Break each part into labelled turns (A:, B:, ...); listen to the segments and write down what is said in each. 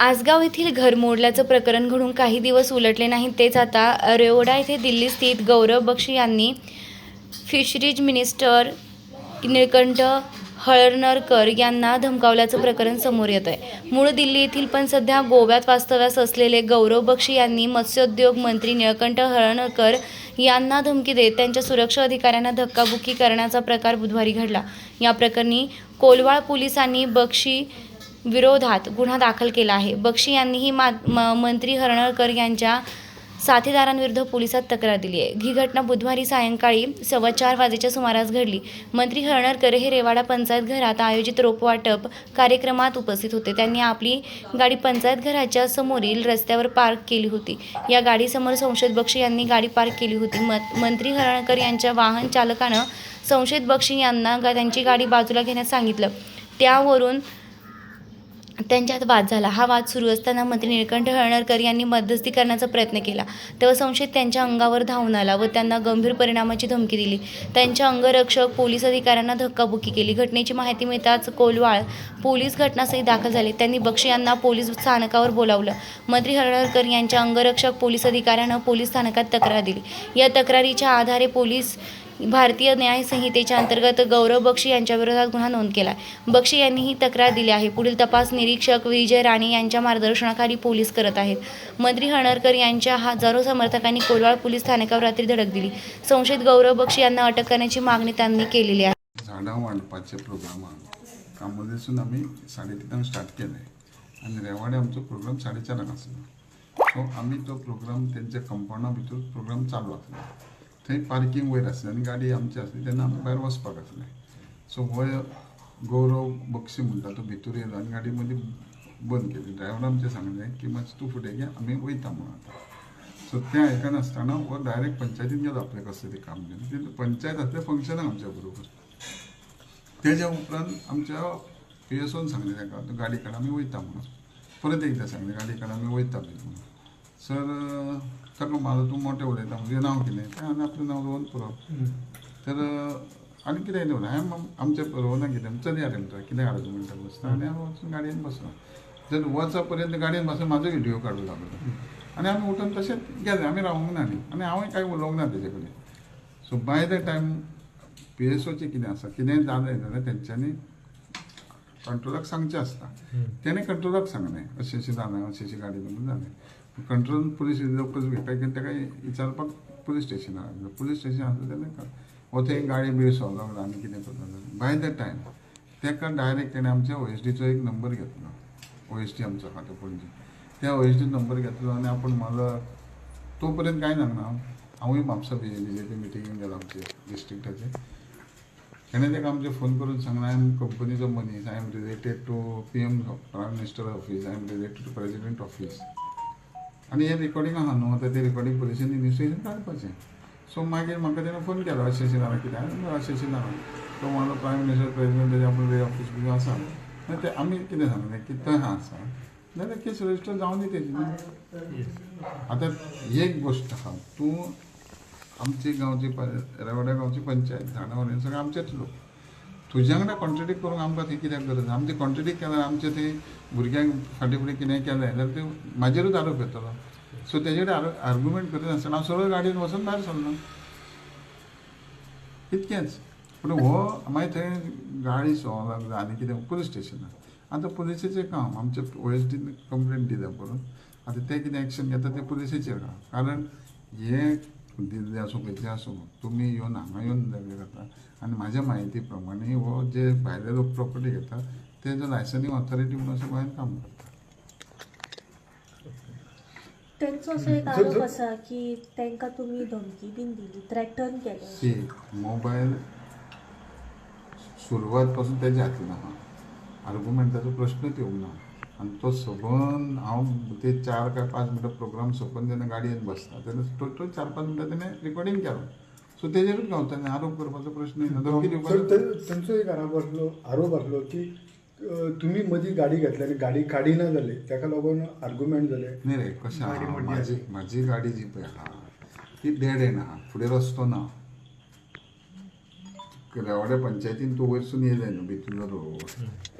A: आसगाव येथील घर मोडल्याचं प्रकरण घडून काही दिवस उलटले नाही. तेच आता रेवडा येथे दिल्ली स्थित गौरव बक्षी यांनी फिशरीज मिनिस्टर निळकंठ हळर्नरकर यांना धमकावल्याचं प्रकरण समोर येत आहे. मूळ दिल्ली येथील पण सध्या गोव्यात वास्तव्यास असलेले गौरव बक्षी यांनी मत्स्योद्योग मंत्री निळकंठ हळर्णकर यांना धमकी देत त्यांच्या सुरक्षा अधिकाऱ्यांना धक्काबुक्की करण्याचा प्रकार बुधवारी घडला. या प्रकरणी कोलवाळ पोलिसांनी बक्षी विरोधात गुन्हा दाखल केला आहे. बक्षी यांनीही मा म- मंत्री हरणळकर यांच्या साथीदारांविरुद्ध पोलिसात तक्रार दिली आहे. ही घटना बुधवारी सायंकाळी सव्वा चार वाजेच्या सुमारास घडली. मंत्री हरणळकर हे रेवाडा पंचायत घरात आयोजित रोपवाटप कार्यक्रमात उपस्थित होते. त्यांनी आपली गाडी पंचायत घराच्या समोरील रस्त्यावर पार्क केली होती. या गाडीसमोर संशयित बक्षी यांनी गाडी पार्क केली होती. मत मंत्री हरणकर यांच्या वाहन चालकानं संशयित बक्षी यांना त्यांची गाडी बाजूला घेण्यास सांगितलं. त्यावरून त्यांच्यात वाद झाला. हा वाद सुरू असताना मंत्री निळकंठ हळणरकर यांनी मध्यस्थी करण्याचा प्रयत्न केला. तेव्हा संशयित त्यांच्या अंगावर धावून आला व त्यांना गंभीर परिणामाची धमकी दिली. त्यांच्या अंगरक्षक पोलीस अधिकाऱ्यांना धक्काबुक्की केली. घटनेची माहिती मिळताच कोलवाळ पोलीस घटनास्थळी दाखल झाले. त्यांनी बक्षी यांना पोलीस स्थानकावर बोलावलं. मंत्री हळणरकर यांच्या अंगरक्षक पोलीस अधिकाऱ्यानं पोलीस स्थानकात तक्रार दिली. या तक्रारीच्या आधारे पोलीस भारतीय न्याय संहितेच्या अंतर्गत गौरव बक्षी यांच्याविरोधात गुन्हा नोंद केला. बक्षी यांनी ही तक्रार दिली आहे. पुढील तपास निरीक्षक विजय राणे यांच्या मार्गदर्शनाखाली पोलीस करत आहेत. मंत्री हणरकर यांच्या हजारो समर्थकांनी कोलवाड पोलीस स्थानकावर रात्री धडक दिली. संशयित गौरव बक्षी यांना अटक करण्याची मागणी त्यांनी केलेली आहे.
B: झाडां वाडपाचे प्रोग्रामान कामोदेसून आमी साडे तिनांक स्टार्ट केले. आनी रेवाडे आमचो प्रोग्राम साडे चारांक आसलो सो आम्ही तो प्रोग्राम त्यांच्या कंपाऊंडा भितर प्रोग्राम चालू आसलो थंय पार्किंग वयर आसलें आनी गाडी आमची आसली तेन्ना आमी भायर वचपाक आसलें सो हो गौरव बक्षी म्हणटा तो भितर येयलो आनी गाडी मदीं बंद केली. ड्रायव्हर आमचें सांगलें की मातशें तूं फुडें घे आमी वयता म्हणून आतां. सो तें आयकनासतना हो डायरेक्ट पंचायतीन गेलो आपलें कसलें तें काम घेवन तें पंचायत आसलें फंक्शनाक आमच्या बरोबर. तेज्या उपरांत आमच्या पी एसोन सांगलें ताका गाडी काड आमी वयता म्हणून. परत एकदां सांगलें गाडी काड आमी वयता बी म्हणून. सर ताका म्हाजो तूं मोटें उलयता म्हणजे नांव कितें तें हांवें आपलें नांव रोवन पुरप तर आनी कितें दवरलें हांवें आमच्या रोवना कितें चलया रे म्हणटा कितें आर्ग्युमेंटाक बसता आनी हांव वचून गाडयेन बसलो. जर वचा पर्यंत गाडयेन बसून म्हाजो व्हिडियो काडूं लागलो आनी आमी उठून तशेंच गेले. आमी रावूंक ना न्ही आनी हांवूय कांय उलोवंक ना तेजे कडेन so by the time P S ओचें कितें आसा कितेंय जालें जाल्यार तेंच्यांनी कंट्रोलाक सांगचें आसता तेणें कंट्रोलाक सांगलें अशें अशें जालें अशें अशें गाडी म्हणून जालें कंट्रोल पुलीस लोकल भेटपाक गेले ताका विचारपाक पुलीस स्टेशनार हाडलो पुलीस स्टेशन आसलो तेन्ना ओथे थंय गाडी बिळ सोलो आनी कितें करता बाय द टायम तेका डायरेक्ट ताणें आमच्या ओ एस डीचो एक नंबर घेतलो. ओ एस डी आमचो खातो पणजे त्या ओ एस डी नंबर घेतलो आनी आपूण म्हाजो तो पर्यंत कांय सांगना हांवूय म्हापसा बी जे पी मिटिंगेक गेलो आमचे डिस्ट्रिक्टाचे तेणें ताका आमचे फोन करून सांगला आय एम कंपनीचो मनीस I am related to P M prime minister office I am related to president office आनी हें रिकॉर्डिंग आहा न्हू आतां तें रिकॉर्डिंग पुलिशेन इन्वेस्टिगेशन काडपाचें सो मागीर म्हाका तेणें फोन केलो अशें अशें जालां कित्याक अशें अशें जालां तो म्हाजो प्रायम मिनिस्टर प्रेसिडेंट तेजे वे ऑफीस बी आसा मागीर ते आमी कितें सांगलें की थंय आसा जाल्यार केस रजिस्टर जावन दी तेजी न्ही आतां एक गोश्ट आहा तूं आमची गांवची रेवड्या गांवची पंचायत झाडां सगळे आमचेच लोक. तुज्या वांगडा कॉन्ट्रेडिक्ट करूंक आमकां थंय कित्याक गरज आमचे कॉन्ट्रेडिक्ट केल्यार आमचे थंय भुरग्यांक फाटीं फुडें कितें केलें जाल्यार ते म्हाजेरूच आरोप येतलो. सो तेजे कडेन आर्ग्युमेंट करिनासतना हांव सरळ गाडयेन वचून भायर सरलो. इतकेंच. पूण हो मागीर थंय गाडी सो आनी कितें पुलीस स्टेशनार. आतां पुलिसेचें काम आमचे ओ एस टीन कंप्लेन दिल्या करून आतां ते कितें एक्शन घेता तें पुलिसेचेर काम. कारण हे दिल्लें आसूं खंयचें आसूं तुमी येवन हांगा येवन जाल्लें जाता आनी म्हाज्या म्हायती प्रमाणे हो जे भायले लोक प्रॉपर्टी घेता ते जो लायसनींग ऑथॉरिटी म्हणून असं गोंयांत काम करता.
C: त्यांचो असो एक आरोप आसा की तांकां तुमी धमकी बीन दिली थ्रेटन केलें.
B: सी मोबायल सुरवात पासून तेज्या हातीन आहा आर्ग्युमेंटाचो प्रश्नच येवंक ना आनी तो सबंद हांव ते चार काय पांच मिनटां प्रोग्राम सोंपोवन जेन्ना गाडयेन बसता तेन्ना टोटल चार पांच मिनटां तेणें रिकॉर्डिंग केलो. सो तेजेरूच गावता आरोप करपाचो प्रश्न येना धमकी दिवपाचो
D: एक आरोप आसलो आरोप आसलो की तुम्ही मदीं गाडी घेतली आनी गाडी काडिना जाली ताका लागून आर्ग्युमेंट जाले
B: न्ही रे कशें? आहा
D: मोडली
B: म्हाजी म्हाजी गाडी जी पळय आहा ती डेड आहा फुडें रस्तो ना. रेवाड्या पंचायतीन तूं वयरसून येयलें न्हू भितून रोड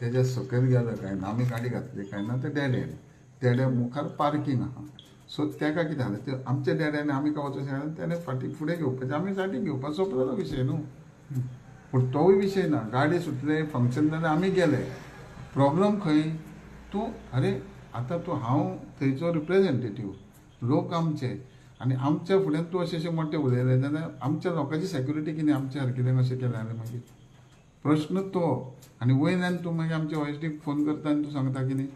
B: तेज्या सकयल गेलो काय? ना आमी गाडी घातली काय ना तें डेड एंड तेड्या मुखार पार्किंग आहा. सो तेका कितें जालें ते आमच्या डेड्यान आमी काय वचूं शकना त्याने फाटीं फुडें घेवपाचें आमी फाटीं घेवपाक सोंपलेलो विशय न्हू पूण तोय विशय ना. गाडी सुटले फंक्शन जालें आमी गेले. प्रॉब्लम खंय तूं अरे आतां तूं हांव थंयचो रिप्रेजेंटेटीव लोक आमचे. आनी आमच्या फुड्यान तूं अशें अशें मोठें उलयलें जाल्यार आमच्या लोकांची सेक्युरिटी कितें आमच्या सारकेल्यान अशें केलें जाल्यार मागीर म्हणजे. प्रश्न तो. आनी वयल्यान तूं मागीर आमच्या ओएसडीक फोन करता आनी तूं सांगता कितें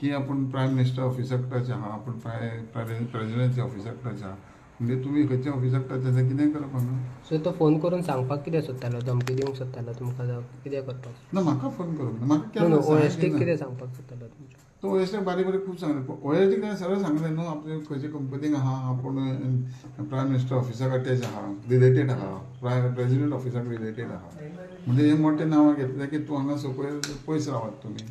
B: की आपूण प्रायम मिनिस्टर ऑफिसा टच आहा आपूण प्राय प्रेजिडेंसी ऑफिसा टच आहा म्हणजे तुमी खंयच्या ऑफिसाक टच आसा कितें करप हांगा
E: सो तो फोन करून सांगपाक कितें सोदतालो धमकी दिवंक सोदतालो तुमकां जावं कितें करपाक
B: ना म्हाका फोन करूंक ना म्हाका
E: नो नो
B: केन्ना
E: ओएसटीक
B: सांगितलें
E: कितें
B: ना.
E: सांगपाक सोदतालो तुमच्या
B: तो ओएसटी बारीक बारीक खूब सांगलें ओएसटी काय सरळ सांगलें न्हू आपले खंयचे कंपनीक आहा आपूण प्रायम मिनिस्टर ऑफिसाक अटॅच आहा रिलेटेड आहा प्राय प्रेसिडेंट ऑफिसाक रिलेटेड आहा म्हणजे हे मोठे नांवां घेतले की तूं हांगा सकयल पयस रावात तुमी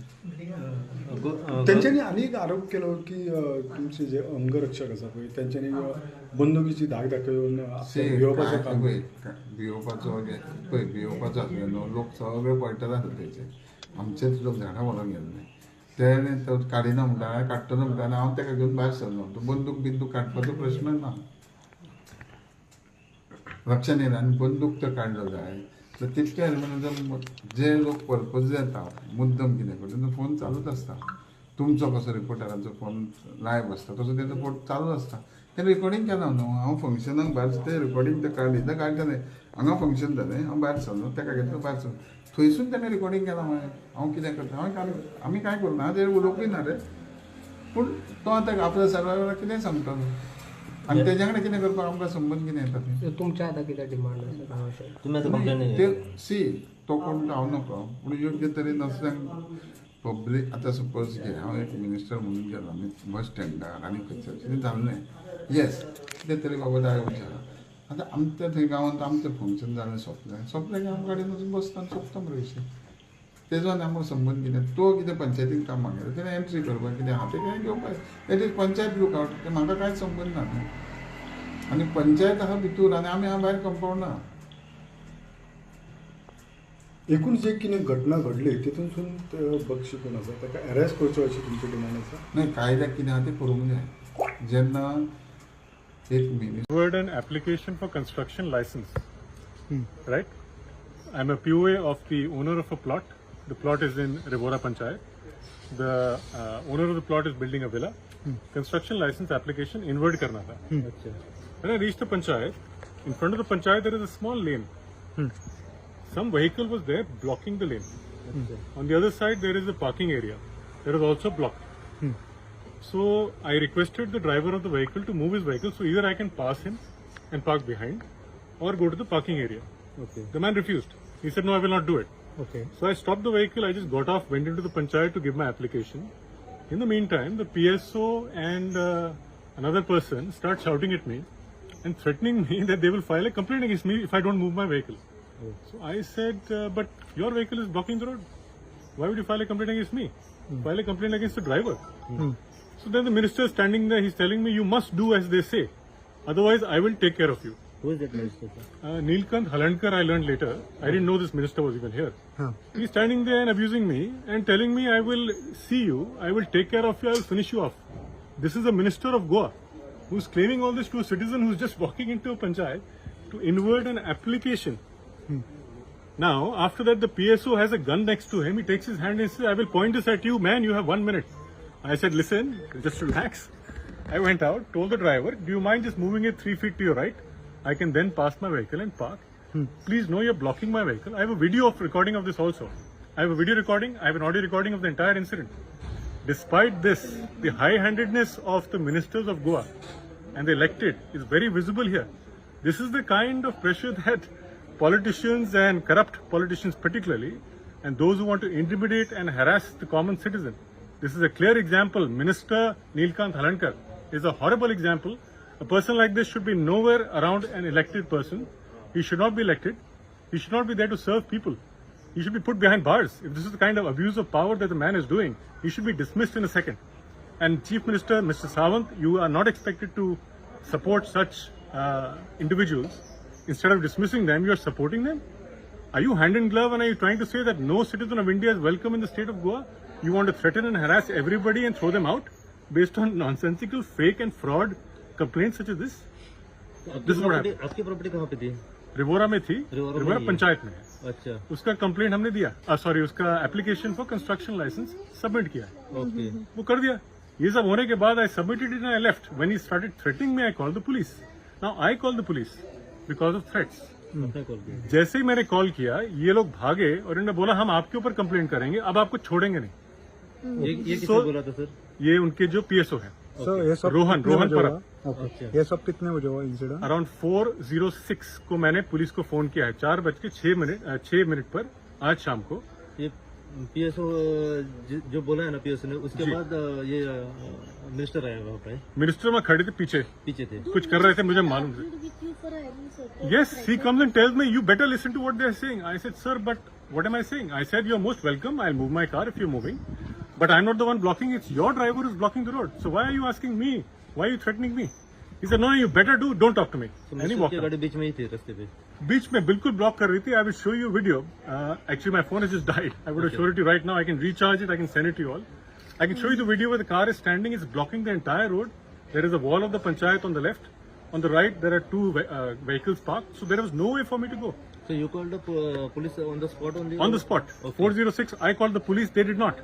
D: त्यांच्यानी आणि एक आरोप केलो की तुमचे जे अंगरक्षक आसा पळय त्यांच्यानी बंदुकीची धाक दाखयून
B: से
D: घेवपाचो काम
B: पळय भिवपाचो पळय भिवपाचो आसलो न्हू लोक सगळे पळयताले आसले तेचे आमचेच लोक झाडां व्हरोंक गेल्ले तेणे तो काडिना म्हणटा काडटलो म्हणटा आनी हांव ताका घेवन भायर सरलो तो बंदूक बिंदूक काडपाचो प्रश्न ना लक्षात येयना आनी बंदूक तर काडलो जाय. तर तितक्या म्हणजे जे लोक पर्पज येता मुद्दम कितें करता फोन चालूच आसता तुमचो कसो रिपोर्टरांचो फोन लायव्ह आसता तसो तेजो फोन चालूच आसता तें रिकॉर्डींग केलां न्हू हांव फंक्शनाक भायर तें रिकॉर्डींग तें काडली तें काडटलें हांगा फंक्शन जालें हांव भायर सरलो तेका घेतलो भायर सरलो थंयसून तेणें रिकॉर्डिंग केलां मागीर हांव कितें करता हांवें काय आमी कांय करना ना? ते उलोवपूय ना रे पूण तो आतां आपल्या सर्वायवराक कितें सांगतलो आनी तेज्या कडेन कितें करपाक आमकां संबंद कितें येता तें
E: सो तुमच्या आतां कितें डिमांड हांव अशें
F: तुम्ही आता कंप्लेंट
B: ते सी तो कोण हांव नको. पूण योग्य तरेन असल्यांक पब्लीक आतां सपोज घे हांव एक मिनिस्टर म्हणून गेलो आमी बस स्टँडार आनी खंयसर कितें जाल्लें येस कितें तरी बाबा जाय विचार. आतां आमच्या थंय गांवांत आमचें फंक्शन जालें सोंपलें सोंपलें की हांव गाडयेन वचून बसता आनी सोंपता मरे विशय तेजो आनी आमकां संबंद कितें तो कितें पंचायतीन काम मागयलो तेणें एंट्री करपाक कितें आहा तें काय घेवपाक it is panchayat look out तें म्हाका कांयच संबंद ना न्हू. आनी पंचायत आहा भितूर आनी आमी आहा भायर कंपाउंडा
D: एकूण जे कितें घटना घडली तितूनसून ते बक्षी कोण आसा ताका अरेस्ट करचो अशी तुमची डिमांड आसा
B: नाही कायद्यात कितें आहा तें करूंक जाय जेन्ना एक minister
G: word an application for construction license. Right? I'm a POA of the owner of a plot. The plot is in Rivora Panchayat. The uh, owner of the plot is building a villa. Hmm. Construction license application inward karna tha. Hmm. When I reached the panchayat, in front of the panchayat there is a small lane. Hmm. Some vehicle was there blocking the lane. On the other side there is a parking area. There is also blocked. So I requested the driver of the vehicle to move his vehicle so either I can pass him and park behind or go to the parking area.
E: Okay.
G: The man refused. He said, No, I will not do it.
E: Okay.
G: So I stopped the vehicle. I just got off, went into the panchayat to give my application. In the meantime, the PSO and uh, another person start shouting at me and threatening me that they will file a complaint against me if I don't move my vehicle. So I said, uh, But your vehicle is blocking the road. Why would you file a complaint against me? File a complaint against the driver. So then the minister is standing there, he's telling me, You must do as they say. Otherwise, I will take care of you.
F: Who is that minister? sir?
G: Uh, Neelkant Halankar, I learned later. I didn't know this minister was even here. He's standing there and abusing me and telling me, I will see you, I will take care of you, I will finish you off. This is a minister of Goa who's claiming all this to a citizen who's just walking into a panchayat to invert an application. Now, after that, the PSO has a gun next to him. He takes his hand and says, I will point this at you, man, you have one minute. I said, listen, just relax. I went out, told the driver, do you mind just moving it three feet to your right? I can then pass my vehicle and park. Hmm. Please know you're blocking my vehicle. I have a video of recording of this also. I have a video recording, I have an audio recording of the entire incident. Despite this, the high-handedness of the ministers of Goa and the elected is very visible here. This is the kind of pressure that politicians and corrupt politicians particularly, and those who want to intimidate and harass the common citizen. This is a clear example. Minister Neelkant Halankar is a horrible example. A person like this should be nowhere around an elected person. He should not be elected. He should not be there to serve people. He should be put behind bars. If this is the kind of abuse of power that the man is doing, he should be dismissed in a second. And Chief Minister, Mr. Sawant, you are not expected to support such uh, individuals. Instead of dismissing them, you are supporting them. Are you hand in glove and are you trying to say that no citizen of India is welcome in the state of Goa? You want to threaten and harass everybody and throw them out? based on nonsensical, fake, and fraud complaints such this happened.
F: आपकी property कहाँ पे थी?
G: रिवोरा में थी
F: रिवोरा
G: रिवोरा पंचायत में। है
F: अच्छा।
G: उसका कंप्लेंट हमने दिया। सॉरी उसका application for construction licence submit KIA. है
F: ओके
G: वो कर दिया। ये सब होने के बाद I submitted in I left when he started threatening me I call the police now I call the police
F: because of threats
G: जैसे ही मैंने कॉल किया ये लोग भागे और इन्होंने बोला हम आपके ऊपर कंप्लेंट करेंगे। अब आपको छोड़ेंगे नहीं।
F: ये ये
G: So-
F: बोला था सर
G: ये उनके जो पीएसओ है।
D: सर ये
G: रोहन रोहन
F: पर।
D: ये सब कितने बजे हुआ incident
G: around four zero six को मैंने पुलिस को फ़ोन किया है। चार बज के छह मिनट छह मिनट पर आज शाम को।
F: ये पीएसओ जो बोला है ना पीएसओ ने उसके बाद ये मिनिस्टर आया वहाँ पे।
G: मिनिस्टर वहाँ खड़े थे पीछे।
F: पीछे थे।
G: कुछ कर रहे थे मुझे मालूम yes he comes and tells me you better listen to what they are saying I said sir but what am I saying I said you are most welcome I will move my car if you moving But I'm not the one blocking. It's your driver who's blocking the road. So why are you asking me? Why are you threatening me? He said, no, no, you better do. Don't talk to me.
F: तो
G: And he
F: minister
G: walked
F: की
G: out.
F: गाड़ी beach में ही थी रास्ते पे
G: beach में बिल्कुल block कर रही थी I will show you video actually my phone is just died I would show it you right now I can recharge it I can send it you all I can show you the video where the car is standing is blocking the entire road there is a wall of the panchayat on the left on the right there are two ve- uh, vehicles parked so there was no way for me to go
F: So you called the uh, police on the spot only?
G: on the spot
F: Okay.
G: 406 i called the police they did not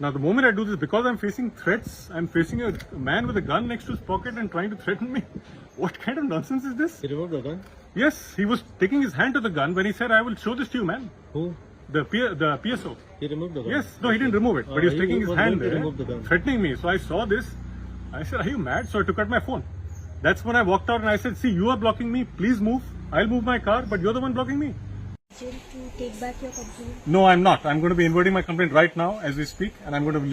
G: now the moment i do this because i'm facing threats i'm facing a man with a gun next to his pocket and trying to threaten me what kind of nonsense is this
F: He removed the gun?
G: yes he was taking his hand to the gun when he said i will show this to you man
F: Who?
G: The, P- the PSO.
F: He removed the gun?
G: Yes, no, he didn't remove it, but he was
F: Uh, he
G: taking his hand there,
F: the gun.
G: threatening me. So I saw this. I said, Are you mad? So I took out my phone. That's when I walked out and I said, See, you are blocking me. Please move. I'll move my car, but you're the one blocking me. No, I'm not. I'm going to be inverting my complaint right now as we speak, and I'm going to leave